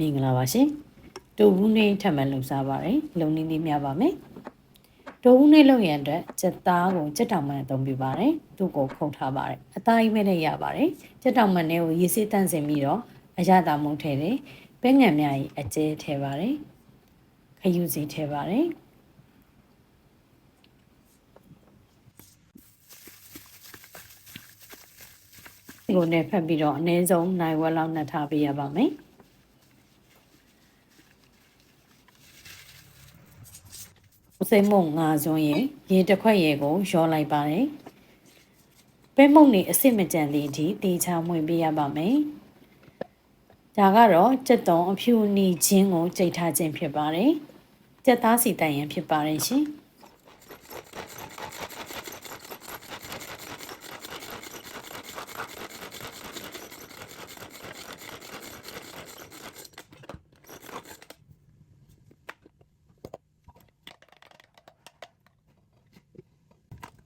မင်္ဂလာပါရှင်တူဘူးနေထပ်မံလုံစားပါတယ်လုံနေနေများပါမယ်တူဘူးနေလုံရန်အတွက်စက်သားကိုစက်တောင်မှန်အသုံးပြုပါတယ်သူ့ကိုခုံထားပါတယ်အသားကြီးမဲ့နဲ့ရပါတယ်စက်တောင်မှန်နဲ့ကိုရေစေးတန့်စင်ပြီးတော့အရသာမုံထည့်တယ်ပဲငံများကြီးအကျဲထည့်ပါတယ်ခယူစီထည့်ပါတယ်ဒီကိုနဲ့ဖက်ပြီးတော့အနည်းဆုံးနိုင်ဝက်လောက်နှက်ထားပေးရပါမယ် စိတ်မုံငါစွန်းရင်ရေတစ်ခွက်ရေကိုရောလိုက်ပါတယ်ပဲမုံနေအစ်စ်မကြံသည့်အထိတေချာမွေပေးရပါမယ်ဒါကတော့ကြက်သွန်အဖြူနီချင်းကိုကြိတ်ထားခြင်းဖြစ်ပါတယ်ကြက်သားစီတိုင်ရင်ဖြစ်ပါတယ်ရှင်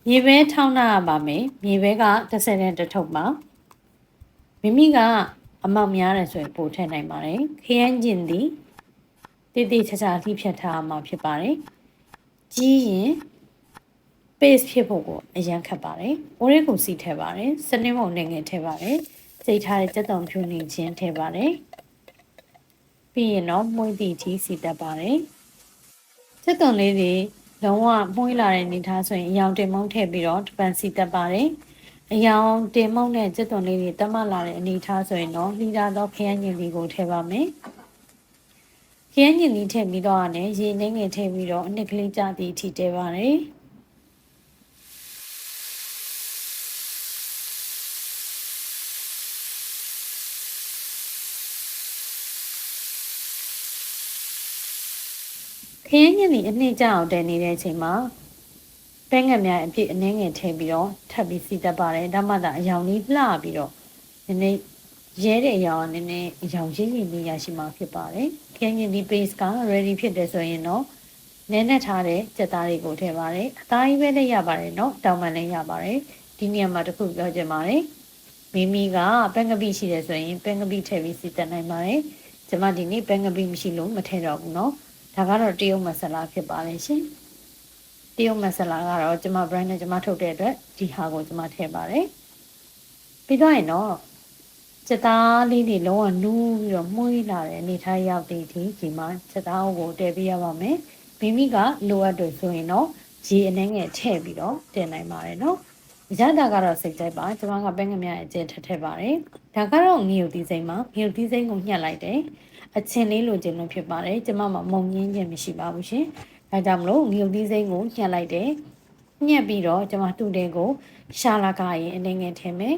မြေပဲထောင်းတာရပါမယ်မြေပဲက30နဲ့တစ်ထုပ်ပါမိမိကအမောက်များတယ်ဆိုရင်ပို့ထည့်နိုင်ပါတယ်ခရမ်းကျင်သည်တိတိကျကျလှိဖြတ်ထားမှာဖြစ်ပါတယ်ကြီးရင် paste ဖြစ်ဖို့ကိုအရန်ခတ်ပါတယ်။ orange ကိုစီထည့်ပါတယ်။စနစ်မုံနဲ့ငယ်ထည့်ပါတယ်။စိတ်ထားတဲ့စက်တုံဖြူနေခြင်းထည့်ပါတယ်။ပြီးရင်တော့မှုန့်တီချီစီတက်ပါတယ်။စက်တုံလေးတွေ လုံးဝမှုန့်လာတဲ့အနေထားဆိုရင်အယောင်တင်မုံထည့်ပြီးတော့တပန်စီတက်ပါတယ်။အယောင်တင်မုံနဲ့စက်တုံလေးတွေတက်မလာတဲ့အနေထားဆိုရင်တော့လှီတာတော့ခရမ်းညင်လေးကိုထည့်ပါမယ်။ခရမ်းညင်လေးထည့်ပြီးတော့လည်းရေနှင်းငယ်ထည့်ပြီးတော့အနှစ်ကလေးကြသည်ထိတဲပါတယ်။ ခရမ်းညင်ဒီအနှစ်ကြအောင်တည်နေတဲ့အချိန်မှာပဲငယ်များအပြည့်အနှင်းငယ်ထည့်ပြီးတော့ထပ်ပြီးစီတက်ပါတယ်ဒါမှသာအယောင်လေးလှပြီးတော့နည်းနည်းရဲတဲ့အယောင်ကနည်းနည်းအယောင်ရင်းရင်းလေးရရှိမှာဖြစ်ပါတယ်ခရမ်းညင်ဒီ base က ready ဖြစ်တယ်ဆိုရင်တော့နည်းနည်းထားတဲ့စက်သားတွေကိုထည့်ပါတယ်အသားကြီးပဲလည်းရပါတယ်เนาะတောင်ပန်လည်းရပါတယ်ဒီနေရာမှာတစ်ခုပြောချင်ပါတယ်မိမိကပန်းကပိရှိတယ်ဆိုရင်ပန်းကပိထည့်ပြီးစီတက်နိုင်ပါတယ်ကျွန်မဒီနေ့ပန်းကပိမရှိလို့မထည့်တော့ဘူးเนาะ ဒါကတော့တရုတ်မဆလာဖြစ်ပါတယ်ရှင်တရုတ်မဆလာကတော့ကျွန်မ brand နဲ့ကျွန်မထုတ်တဲ့အတွက်ဒီဟာကိုကျွန်မထည့်ပါတယ်ပြီးတော့ရင်တော့စက်သားလေးတွေလုံးဝနူးပြီးတော့မှုေးလာတဲ့အနေထားရောက်တဲ့အထိဒီမှာစက်သားကိုတည်ပြရပါမယ်မိမိကလိုအပ်တယ်ဆိုရင်တော့ရေအနှဲငယ်ထည့်ပြီးတော့တင်နိုင်ပါတယ်နော်ရတာကတော့စိတ်ကြိုက်ပါကျွန်မကပဲငမြရဲ့အကျဲထက်ထည့်ပါတယ်ဒါကတော့ငီယိုသီးစိမ့်မှာငီယိုသီးစိမ့်ကိုညှက်လိုက်တယ် အချင်းလေးလိုချင်လို့ဖြစ်ပါတယ်ကျမမှာမုံငင်းခြင်းမရှိပါဘူးရှင်ဒါကြောင့်မလို့ငီယိုသီးစိမ့်ကိုညှက်လိုက်တယ်ညှက်ပြီးတော့ကျမတူတဲ့ကိုရှာလာကရင်အနေငယ်ထည့်မယ်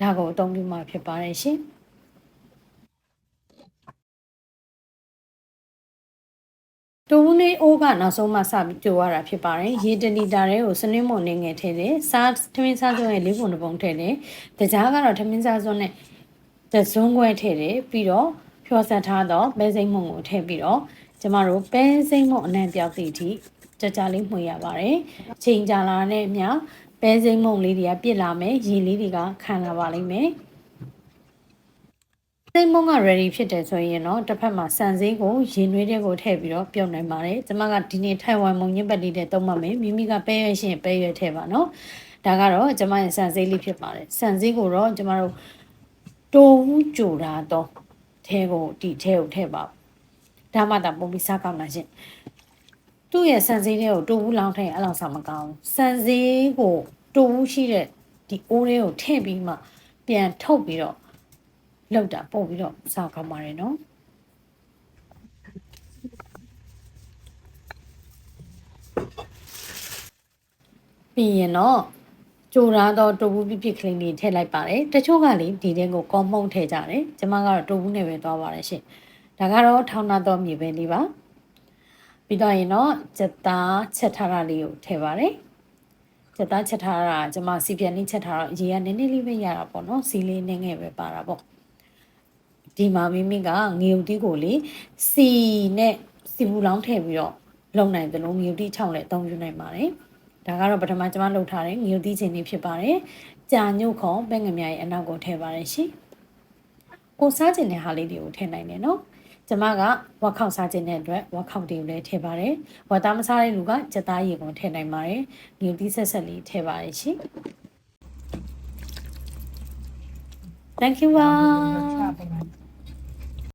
ဒါကိုအသုံးပြုမှာဖြစ်ပါတယ်ရှင်တူဘူးလေးအိုးကနောက်ဆုံးမှစပြီးကြိုရတာဖြစ်ပါတယ်ရေတလီတာတွေကိုစနစ်မုံနေငယ်ထည့်တယ်စားထမင်းစားစွန်းရဲ့လေးပုံတစ်ပုံထည့်တယ်တကြားကတော့ထမင်းစားစွန်းနဲ့တဇွန်းခွဲထည့်တယ်ပြီးတော့ ဖြောဆက်ထားတော့ပဲစိမ့်မုံကိုထည့်ပြီးတော့ကျမတို့ပဲစိမ့်မုံအနံ့ပြောက်သည့်အထိကြကြလေးမှွေရပါတယ်ချိန်ကြာလာတဲ့အမျှပဲစိမ့်မုံလေးတွေကပြစ်လာမယ်ရေလေးတွေကခံလာပါလိမ့်မယ်စိတ်မုံက ready ဖြစ်တယ်ဆိုရင်တော့တစ်ဖက်မှာစံစည်းကိုရင်နွေးတဲ့ကိုထည့်ပြီးတော့ပြုတ်နိုင်ပါတယ်။ကျွန်မကဒီနေ့ထိုင်ဝမ်မုံညစ်ပတ်လေးတဲ့သုံးမှမယ်။မိမိကပဲရွှဲရှင်ပဲရွှဲထည့်ပါနော်။ဒါကတော့ကျွန်မရဲ့စံစည်းလေးဖြစ်ပါတယ်။စံစည်းကိုတော့ကျွန်မတို့တိုးဦးကြိုတာတော့ ထဲကိုဒီထဲကိုထည့်ပါဒါမှသာပုံပြီးစားကောင်းတာရှင်သူ့ရဲ့စံစည်းလေးကိုတိုးဦးလောင်းထည့်အဲ့လောက်စားမကောင်းစံစည်းကိုတိုးဦးရှိတဲ့ဒီအိုးလေးကိုထည့်ပြီးမှ ပြန်ထုတ်ပြီးတော့လောက်တာပို့ပြီးတော့စားကောင်းပါတယ်နော်ပြီးရင်တော့ ကြိုရာတော့တိုဘူးပြပြကလေးလေးထည့်လိုက်ပါတယ်တချို့ကလေဒီတဲ့ကိုကောမုံထည့်ကြတယ်ကျမကတော့တိုဘူးနဲ့ပဲသွားပါတယ်ရှင်ဒါကတော့ထောင်းနာတော့မြေပဲလေးပါပြီးတော့ရင်တော့စက်သားချက်ထားတာလေးကိုထည့်ပါတယ်စက်သားချက်ထားတာကျမစီပြန်လေးချက်ထားတော့ရေကနည်းနည်းလေးပဲရတာပေါ့နော်စီလေးနည်းငယ်ပဲပါတာပေါ့ဒီမှာမိမိကငေုတ်တီးကိုလေစီနဲ့စီဘူးလောင်းထည့်ပြီးတော့လုံနိုင်တယ်လို့ငေုတ်တီး6နဲ့အသုံးပြုနိုင်ပါတယ် ဒါကတော့ပထမကျွန်မလုပ်ထားတဲ့ငရုတ်သီးချင်းလေးဖြစ်ပါတယ်။ကြာညုတ်ခေါပဲငမြရဲ့အနောက်ကိုထည့်ပါတယ်ရှင်။ကိုစားခြင်းတဲ့ဟာလေးတွေကိုထည့်နိုင်တယ်နော်ကျမကဝက်ခောက်စားခြင်းတဲ့အတွက်ဝက်ခောက်တွေကိုလည်းထည့်ပါတယ်ဝက်သားမစားတဲ့လူကကြက်သားရေကိုထည့်နိုင်ပါတယ်ညူတီးဆက်ဆက်လေးထည့်ပါတယ်ရှင် Thank you ပါ